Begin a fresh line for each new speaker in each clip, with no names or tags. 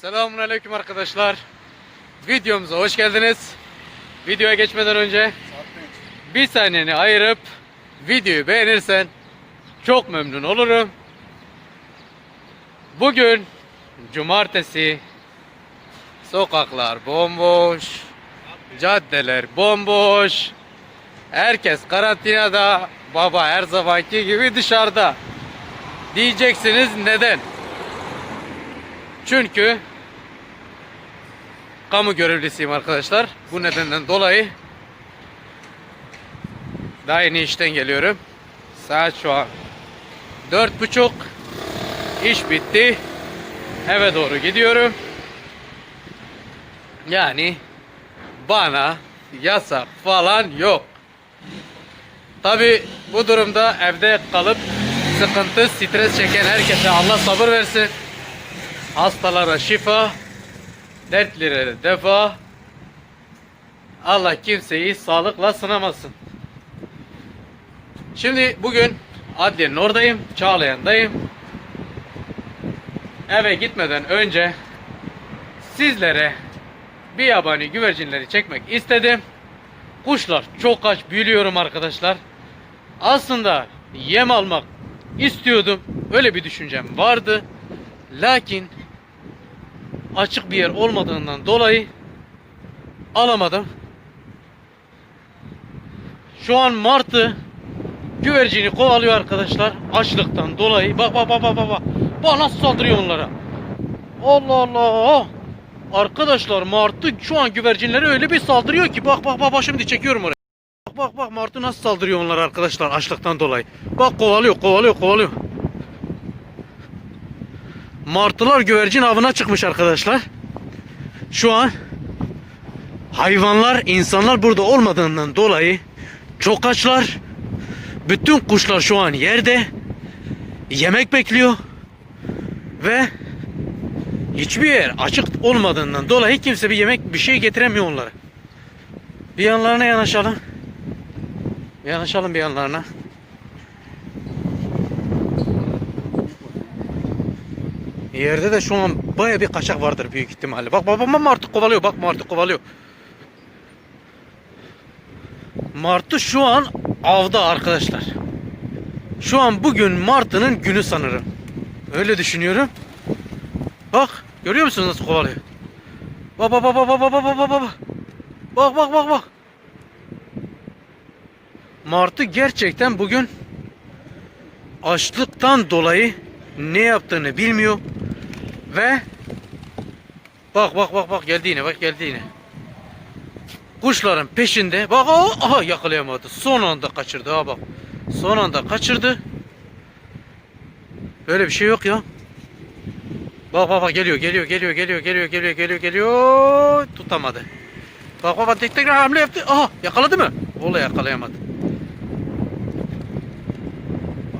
Selamünaleyküm arkadaşlar. Videomuza hoş geldiniz. Videoya geçmeden önce bir saniyeni ayırıp videoyu beğenirsen çok memnun olurum. Bugün cumartesi sokaklar bomboş, caddeler bomboş. Herkes karantinada, baba her zamanki gibi dışarıda. Diyeceksiniz neden? Çünkü kamu görevlisiyim arkadaşlar. Bu nedenden dolayı daha yeni işten geliyorum. Saat şu an dört buçuk. İş bitti. Eve doğru gidiyorum. Yani bana yasak falan yok. Tabi bu durumda evde kalıp sıkıntı, stres çeken herkese Allah sabır versin. Hastalara şifa, dertlilere defa. Allah kimseyi sağlıkla sınamasın. Şimdi bugün adliyenin oradayım, Çağlayan'dayım. Eve gitmeden önce sizlere bir yabani güvercinleri çekmek istedim. Kuşlar çok aç biliyorum arkadaşlar. Aslında yem almak istiyordum. Öyle bir düşüncem vardı. Lakin açık bir yer olmadığından dolayı alamadım. Şu an martı güvercini kovalıyor arkadaşlar açlıktan dolayı. Bak bak bak bak bak. bak. Nasıl saldırıyor onlara. Allah Allah. Arkadaşlar martı şu an güvercinlere öyle bir saldırıyor ki bak bak bak, bak şimdi çekiyorum oraya. Bak bak bak martı nasıl saldırıyor onlara arkadaşlar açlıktan dolayı. Bak kovalıyor kovalıyor kovalıyor. Martılar güvercin avına çıkmış arkadaşlar. Şu an hayvanlar, insanlar burada olmadığından dolayı çok açlar. Bütün kuşlar şu an yerde yemek bekliyor ve hiçbir yer açık olmadığından dolayı kimse bir yemek bir şey getiremiyor onlara. Bir yanlarına yanaşalım. Yanaşalım bir yanlarına. Yerde de şu an baya bir kaçak vardır büyük ihtimalle. Bak bak martı kovalıyor. Bak martı kovalıyor. Martı şu an avda arkadaşlar. Şu an bugün martının günü sanırım. Öyle düşünüyorum. Bak görüyor musunuz nasıl kovalıyor? Bak bak bak bak bak bak bak bak bak bak. Bak bak bak bak. Martı gerçekten bugün açlıktan dolayı ne yaptığını bilmiyor ve bak bak bak bak geldi yine bak geldi yine. Kuşların peşinde bak aha, aha yakalayamadı. Son anda kaçırdı ha bak. Son anda kaçırdı. Böyle bir şey yok ya. Bak bak bak geliyor geliyor geliyor geliyor geliyor geliyor geliyor geliyor tutamadı. Bak bak bak tek tek hamle yaptı. Aha yakaladı mı? Ola yakalayamadı.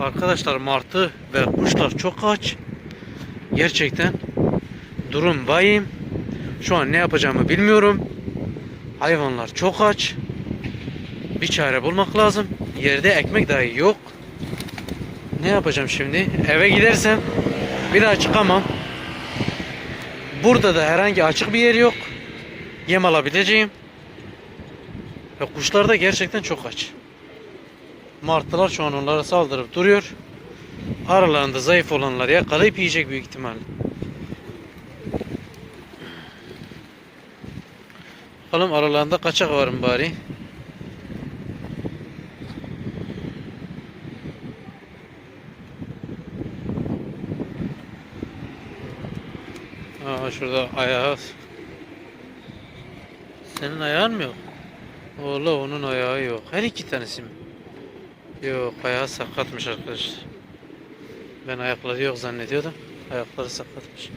Arkadaşlar martı ve kuşlar çok aç. Gerçekten durum vahim. Şu an ne yapacağımı bilmiyorum. Hayvanlar çok aç. Bir çare bulmak lazım. Yerde ekmek dahi yok. Ne yapacağım şimdi? Eve gidersem bir daha çıkamam. Burada da herhangi açık bir yer yok. Yem alabileceğim. Ve kuşlar da gerçekten çok aç. Martılar şu an onlara saldırıp duruyor. Aralarında zayıf olanlar yakalayıp yiyecek büyük ihtimalle. Bakalım aralarında kaçak var mı bari? Aa şurada ayağı. Senin ayağın mı yok? Oğla onun ayağı yok. Her iki tanesi mi? Yok ayağı sakatmış arkadaşlar. Ben ayakları yok zannediyordum. Ayakları sakatmış.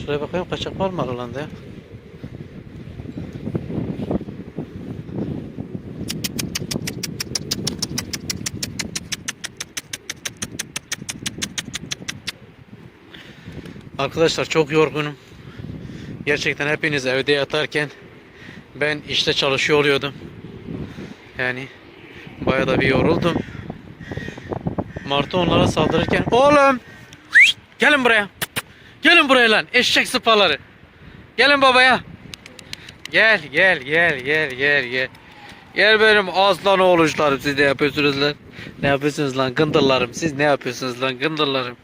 Şuraya bakayım kaçak var mı aralarında ya? Arkadaşlar çok yorgunum. Gerçekten hepiniz evde yatarken ben işte çalışıyor oluyordum. Yani bayağı da bir yoruldum. Martı onlara saldırırken oğlum gelin buraya. Gelin buraya lan eşek sıpaları. Gelin babaya. Gel gel gel gel gel gel. Gel benim aslan oğluşlarım siz ne yapıyorsunuz lan? Ne yapıyorsunuz lan gındırlarım siz ne yapıyorsunuz lan gındırlarım?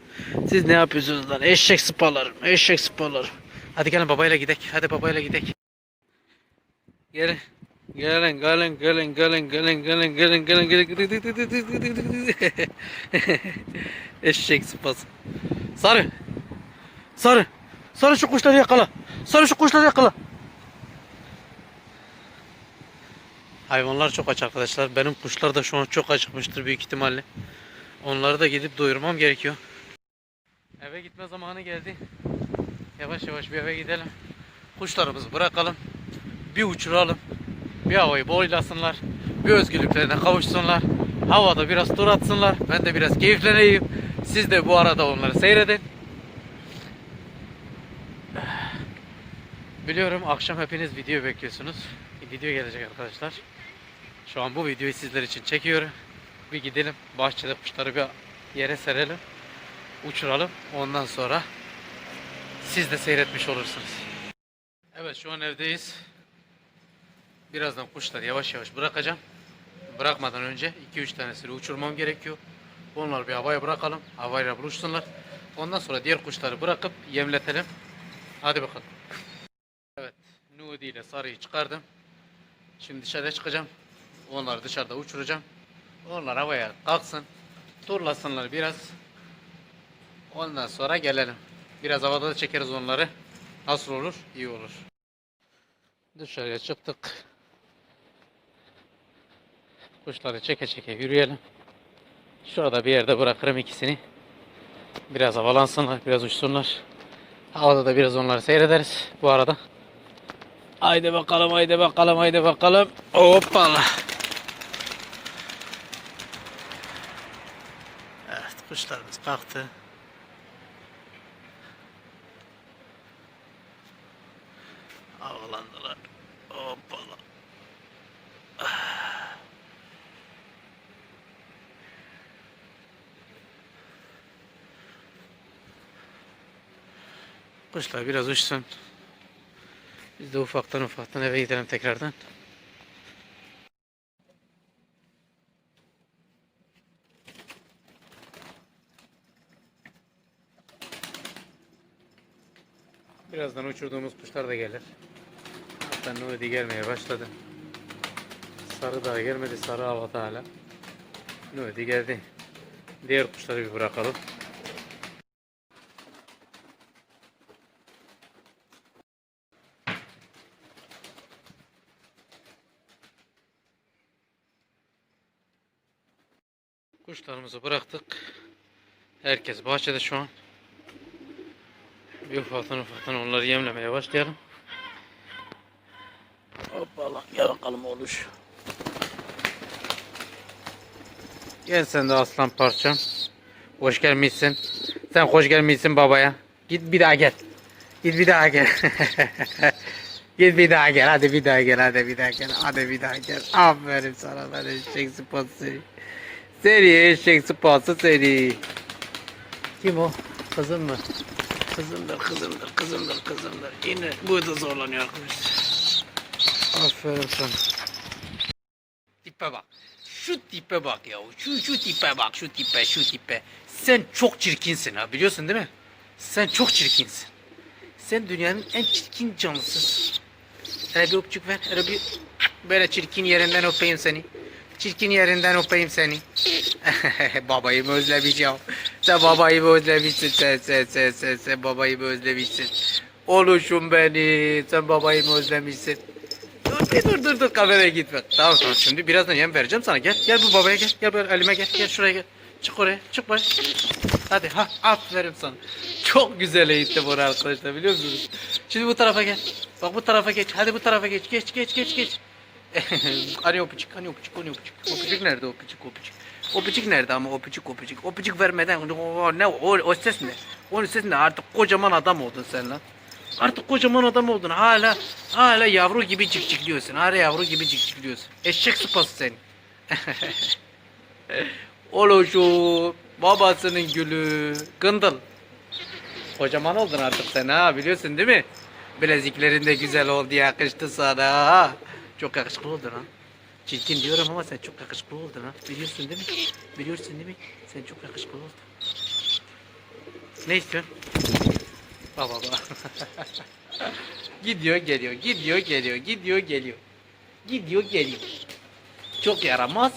Siz ne yapıyorsunuz lan eşek sıpalarım eşek sıpalarım. Hadi gelin babayla gidek hadi babayla gidek. Gelin. Gelin gelin gelin gelin gelin gelin gelin gelin gelin gelin Eşek sıpası. Sarı. Sarı. Sarı şu kuşları yakala. Sarı şu kuşları yakala. Hayvanlar çok aç arkadaşlar. Benim kuşlar da şu an çok acıkmıştır büyük ihtimalle. Onları da gidip doyurmam gerekiyor. Eve gitme zamanı geldi. Yavaş yavaş bir eve gidelim. Kuşlarımızı bırakalım. Bir uçuralım. Bir havayı boylasınlar. Bir özgürlüklerine kavuşsunlar. Havada biraz tur atsınlar. Ben de biraz keyifleneyim. Siz de bu arada onları seyredin. Biliyorum akşam hepiniz video bekliyorsunuz. Video gelecek arkadaşlar. Şu an bu videoyu sizler için çekiyorum. Bir gidelim bahçede kuşları bir yere serelim. Uçuralım. Ondan sonra siz de seyretmiş olursunuz. Evet şu an evdeyiz. Birazdan kuşları yavaş yavaş bırakacağım. Bırakmadan önce 2-3 tanesini uçurmam gerekiyor. Onları bir havaya bırakalım. Havayla buluşsunlar. Ondan sonra diğer kuşları bırakıp yemletelim. Hadi bakalım. Evet. Nudi ile sarıyı çıkardım. Şimdi dışarıya çıkacağım. Onları dışarıda uçuracağım. Onlar havaya kalksın. Turlasınlar biraz. Ondan sonra gelelim. Biraz havada da çekeriz onları. Nasıl olur? İyi olur. Dışarıya çıktık. Kuşları çeke çeke yürüyelim. Şurada bir yerde bırakırım ikisini. Biraz havalansınlar, biraz uçsunlar. Havada da biraz onları seyrederiz bu arada. Haydi bakalım, haydi bakalım, haydi bakalım. Hoppala. Evet, kuşlarımız kalktı. Havalandılar. Hoppala. Kuşlar biraz uçsun. Biz de ufaktan ufaktan eve gidelim tekrardan. Birazdan uçurduğumuz kuşlar da gelir. Hatta Nudi gelmeye başladı. Sarı daha gelmedi. Sarı havada hala. Nudi geldi. Diğer kuşları bir bırakalım. Kuşlarımızı bıraktık. Herkes bahçede şu an. Bir ufaktan ufaktan onları yemlemeye başlayalım. Hoppala gel bakalım oluş. Gel sen de aslan parçam. Hoş gelmişsin. Sen hoş gelmişsin babaya. Git bir daha gel. Git bir daha gel. Git bir daha gel. Hadi bir daha gel. Hadi bir daha gel. Hadi bir daha gel. Aferin sana ben eşek sıpası Seni eşek sıpası seni. Kim o? Kızın mı? Kızımdır, kızımdır, kızımdır, kızımdır. Yine burada zorlanıyor arkadaşlar. Aferin sana. Tipe bak. Şu tipe bak ya. Şu, şu tipe bak. Şu tipe, şu tipe. Sen çok çirkinsin ha. Biliyorsun değil mi? Sen çok çirkinsin. Sen dünyanın en çirkin canlısısın. Hele bir öpücük ver. Hele bir böyle çirkin yerinden öpeyim seni. Çirkin yerinden öpeyim seni. babayı mı özlemişim? Sen babayı mı özlemişsin? Sen, sen, sen, sen, sen babayı mı özlemişsin? Oluşum beni. Sen babayı mı özlemişsin? Dur dur dur dur kameraya gitme. Tamam tamam şimdi birazdan yem vereceğim sana. Gel gel bu babaya gel. Gel böyle elime gel. Gel şuraya gel. Çık oraya. Çık bak. Hadi ha aferin sana. Çok güzel eğitti bunu arkadaşlar biliyor musunuz? Şimdi bu tarafa gel. Bak bu tarafa geç. Hadi bu tarafa geç. Geç geç geç geç. hani öpücük, hani öpücük, hani öpücük. Öpücük nerede öpücük, öpücük. Öpücük nerede ama öpücük, öpücük. Öpücük vermeden o, ne o, o ses ne? O ses ne? Artık kocaman adam oldun sen lan. Artık kocaman adam oldun. Hala hala yavru gibi cikcikliyorsun. Hala yavru gibi cikcikliyorsun. Eşek sıpası sen. Oluşu babasının gülü. Gındıl. kocaman oldun artık sen ha biliyorsun değil mi? Bileziklerin de güzel oldu yakıştı sana ha. Çok yakışıklı oldun ha. Çirkin diyorum ama sen çok yakışıklı oldun ha. Biliyorsun değil mi? Biliyorsun değil mi? Sen çok yakışıklı oldun. Ne istiyorsun? Baba baba. gidiyor geliyor, gidiyor geliyor, gidiyor geliyor. Gidiyor geliyor. Çok yaramaz.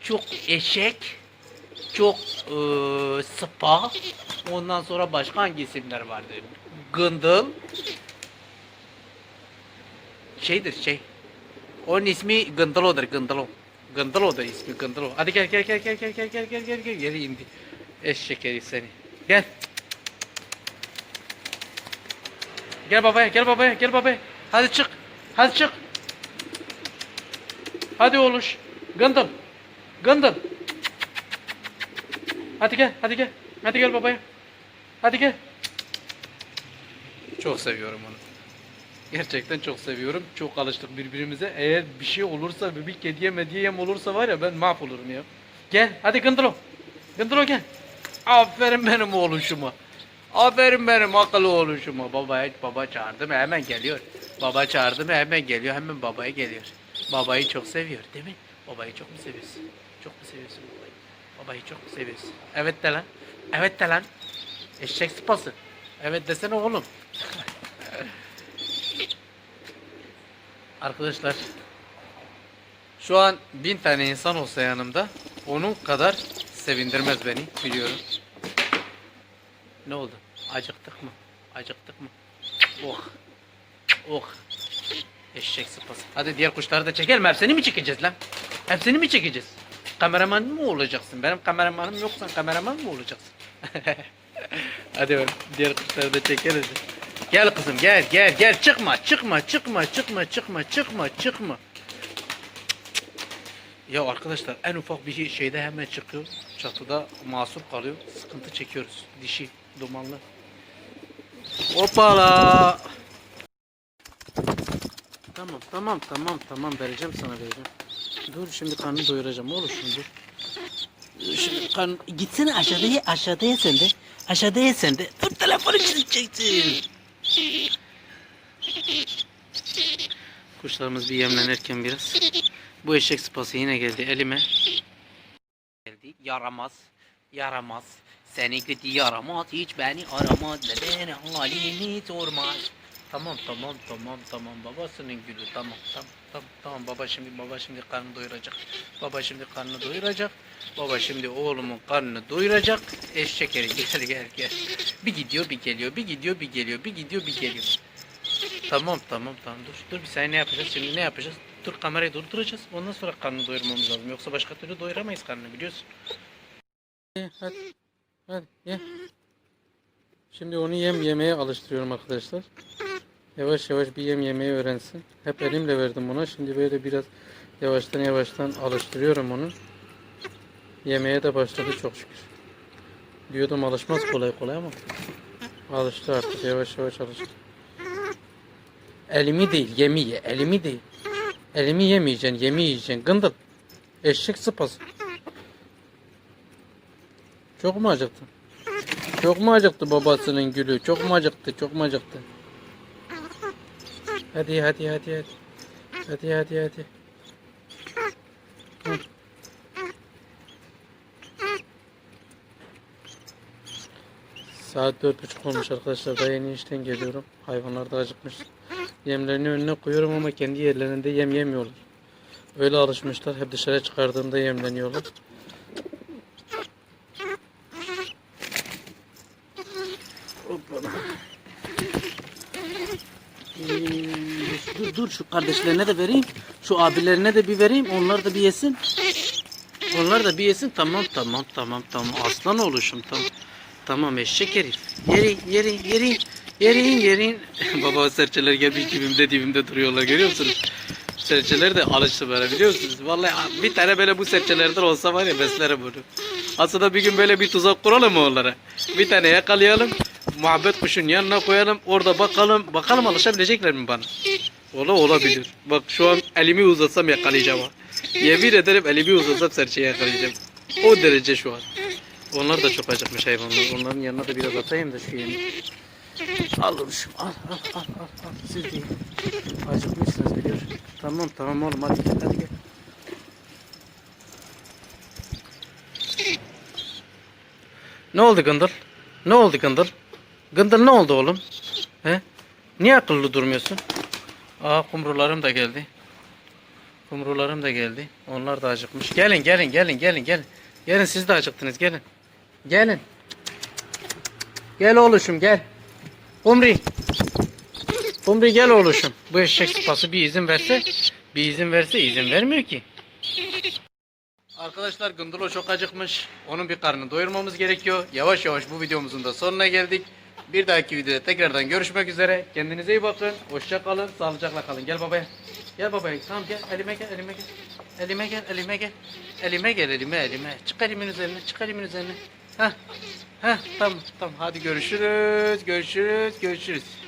Çok eşek. Çok eee sıpa. Ondan sonra başka hangi isimler vardı? Gındıl. Şeydir şey. Onun ismi Gındalo'dur Gındalo. Gındalo'dur ismi Gındalo. Hadi gel gel gel gel gel gel gel gel gel gel geri indi. Eşek herif seni. Gel. Gel babaya gel babaya gel babaya. Hadi çık. Hadi çık. Hadi oğluş. Gındım. Gındım. Hadi gel, hadi gel. Hadi gel babaya. Hadi gel. Çok seviyorum onu. Gerçekten çok seviyorum. Çok alıştık birbirimize. Eğer bir şey olursa, bir kediye mediye yem olursa var ya ben mahvolurum ya. Gel, hadi Gındılo. Gındılo gel. Aferin benim oğluşuma. Aferin benim akıllı oğluşuma. Baba, baba çağırdı mı hemen geliyor. Baba çağırdı mı hemen geliyor. Hemen babaya geliyor. Babayı çok seviyor değil mi? Babayı çok mu seviyorsun? Çok mu seviyorsun babayı? Babayı çok mu seviyorsun? Evet de lan. Evet de lan. Eşek sıpası. Evet desene oğlum. Arkadaşlar şu an bin tane insan olsa yanımda onun kadar sevindirmez beni biliyorum. Ne oldu? Acıktık mı? Acıktık mı? Oh. Oh. Eşek sıpası. Hadi diğer kuşları da çekelim. Hepsini mi çekeceğiz lan? Hepsini mi çekeceğiz? Kameraman mı olacaksın? Benim kameramanım yoksan kameraman mı olacaksın? Hadi diğer kuşları da çekeriz. Gel kızım gel gel gel çıkma çıkma çıkma çıkma çıkma çıkma çıkma. Ya arkadaşlar en ufak bir şeyde hemen çıkıyor. Çatıda masum kalıyor. Sıkıntı çekiyoruz. Dişi dumanlı. Hoppala. Tamam tamam tamam tamam vereceğim sana vereceğim. Dur şimdi karnını doyuracağım oğlum şimdi. Şimdi karn... Gitsene aşağıda ye aşağıda ye sen de. Aşağıda ye sen de. Dur telefonu çekeceksin. Kuşlarımız bir yemlenirken biraz. Bu eşek sıpası yine geldi elime. Geldi yaramaz. Yaramaz. Seni gidi yaramaz hiç beni aramaz ve beni halimi sormaz. Tamam tamam tamam tamam babasının gülü tamam tamam tamam tamam baba şimdi baba şimdi karnını doyuracak. Baba şimdi karnını doyuracak. Baba şimdi oğlumun karnını doyuracak. Eşek gel gel gel. Bir gidiyor bir geliyor bir gidiyor bir geliyor bir gidiyor bir geliyor. Tamam tamam tamam dur dur bir saniye ne yapacağız şimdi ne yapacağız? Dur kamerayı durduracağız ondan sonra karnını doyurmamız lazım yoksa başka türlü doyuramayız karnını biliyorsun. Hadi hadi ye. Şimdi onu yem yemeye alıştırıyorum arkadaşlar. Yavaş yavaş bir yem yemeyi öğrensin. Hep elimle verdim ona. Şimdi böyle biraz yavaştan yavaştan alıştırıyorum onu. Yemeye de başladı çok şükür. Diyordum alışmaz kolay kolay ama alıştı artık yavaş yavaş alıştı. Elimi değil yemi ye. Elimi değil. Elimi yemeyeceksin. Yemi yiyeceksin. Gındır. Eşek sıpası. Çok mu acıktın? Çok mu acıktı babasının gülü? Çok mu acıktı? Çok mu acıktı? Hadi hadi hadi hadi. Hadi hadi hadi. Saat dört buçuk olmuş arkadaşlar. Daha yeni işten geliyorum. Hayvanlar da acıkmış. Yemlerini önüne koyuyorum ama kendi yerlerinde yem yemiyorlar. Öyle alışmışlar. Hep dışarı çıkardığımda yemleniyorlar. Ee, dur dur şu kardeşlerine de vereyim. Şu abilerine de bir vereyim. Onlar da bir yesin. Onlar da bir yesin. Tamam tamam tamam tamam. Aslan oluşum tamam. Tamam eşek herif. Yeri yeri yeri yerin yerin. Baba serçeler gelmiş dibimde dibimde duruyorlar görüyor musunuz? Serçeler de alıştı böyle biliyor musunuz? Vallahi bir tane böyle bu serçelerden olsa var ya beslerim bunu. Aslında bir gün böyle bir tuzak kuralım mı onlara? Bir tane yakalayalım. Muhabbet kuşun yanına koyalım. Orada bakalım. Bakalım alışabilecekler mi bana? Ola olabilir. Bak şu an elimi uzatsam yakalayacağım. Yemin ederim elimi uzatsam serçeyi yakalayacağım. O derece şu an. Onlar da çok acıkmış hayvanlar. Onların yanına da biraz atayım da şu yemi. Al oluşum al al al al. al. Siz de acıkmışsınız biliyorum. Tamam tamam oğlum hadi gel hadi gel. Ne oldu Gındıl? Ne oldu Gındıl? Gındıl ne oldu oğlum? He? Niye akıllı durmuyorsun? Aa kumrularım da geldi. Kumrularım da geldi. Onlar da acıkmış. Gelin gelin gelin gelin gelin. Gelin siz de acıktınız gelin. Gelin. Gel oğluşum gel. Kumri. Kumri gel oğluşum. Bu eşek sıpası bir izin verse bir izin verse izin vermiyor ki. Arkadaşlar Gındılo çok acıkmış. Onun bir karnını doyurmamız gerekiyor. Yavaş yavaş bu videomuzun da sonuna geldik. Bir dahaki videoda tekrardan görüşmek üzere. Kendinize iyi bakın. Hoşça kalın. Sağlıcakla kalın. Gel babaya. Gel babaya. Tamam gel. Elime gel. Elime gel. Elime gel. Elime gel. Elime gel. Elime. Elime. Çık elimin üzerine. Çık elimin üzerine. Heh. Heh. Tamam. Tamam. Hadi görüşürüz. Görüşürüz. Görüşürüz.